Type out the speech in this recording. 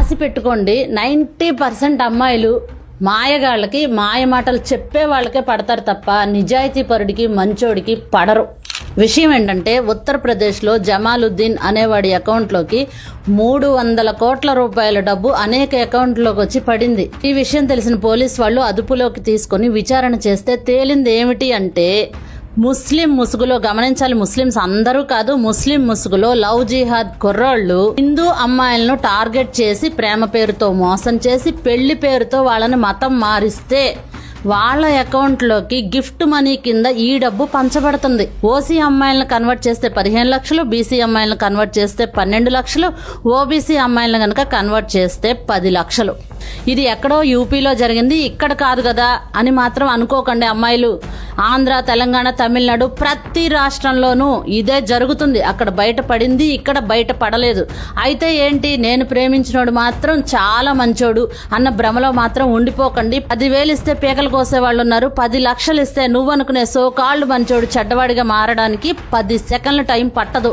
రాసి పెట్టుకోండి. Ninety percent అమ్మాయిలు మాయగాళ్ళకి మాయ మాటలు చెప్పే వాళ్ళకే పడతారు తప్ప నిజాయితీ పరుడికి మంచోడికి పడరు. విషయం ఏంటంటే ఉత్తరప్రదేశ్లో జమాలుద్దీన్ అనేవాడి అకౌంట్లోకి మూడు వందల కోట్ల రూపాయల డబ్బు అనేక అకౌంట్లోకి వచ్చి పడింది. ఈ విషయం తెలిసిన పోలీస్ వాళ్ళు అదుపులోకి తీసుకొని విచారణ చేస్తే తేలింది ఏమిటి అంటే ముస్లిం ముసుగులో గమనించాలి. ముస్లిమ్స్ అందరూ కాదు ముస్లిం ముసుగులో లవ్ జిహాద్ కుర్రాళ్ళు హిందూ అమ్మాయిలను టార్గెట్ చేసి ప్రేమ పేరుతో మోసం చేసి పెళ్ళి పేరుతో వాళ్ళని మతం మారిస్తే వాళ్ళ అకౌంట్లోకి గిఫ్ట్ మనీ కింద ఈ డబ్బు పంచబడుతుంది. ఓసీ అమ్మాయిలను కన్వర్ట్ చేస్తే పదిహేను లక్షలు బీసీ అమ్మాయిలను కన్వర్ట్ చేస్తే పన్నెండు లక్షలు ఓబీసీ అమ్మాయిలను కనుక కన్వర్ట్ చేస్తే పది లక్షలు. ఇది ఎక్కడో యూపీలో జరిగింది. ఇక్కడ కాదు కదా అని మాత్రం అనుకోకండి అమ్మాయిలు. ఆంధ్ర తెలంగాణ తమిళనాడు ప్రతి రాష్ట్రంలోనూ ఇదే జరుగుతుంది. అక్కడ బయట పడింది ఇక్కడ బయట పడలేదు. అయితే ఏంటి? నేను ప్రేమించినోడు మాత్రం చాలా మంచోడు. అన్న భ్రమలో మాత్రం ఉండిపోకండి. పదివేలు ఇస్తే పీకలు కోసే వాళ్ళు ఉన్నారు. పది లక్షలు ఇస్తే నువ్వు అనుకునే సో కాళ్ళు మంచోడు చెడ్డవాడిగా మారడానికి పది సెకండ్ల టైం పట్టదు.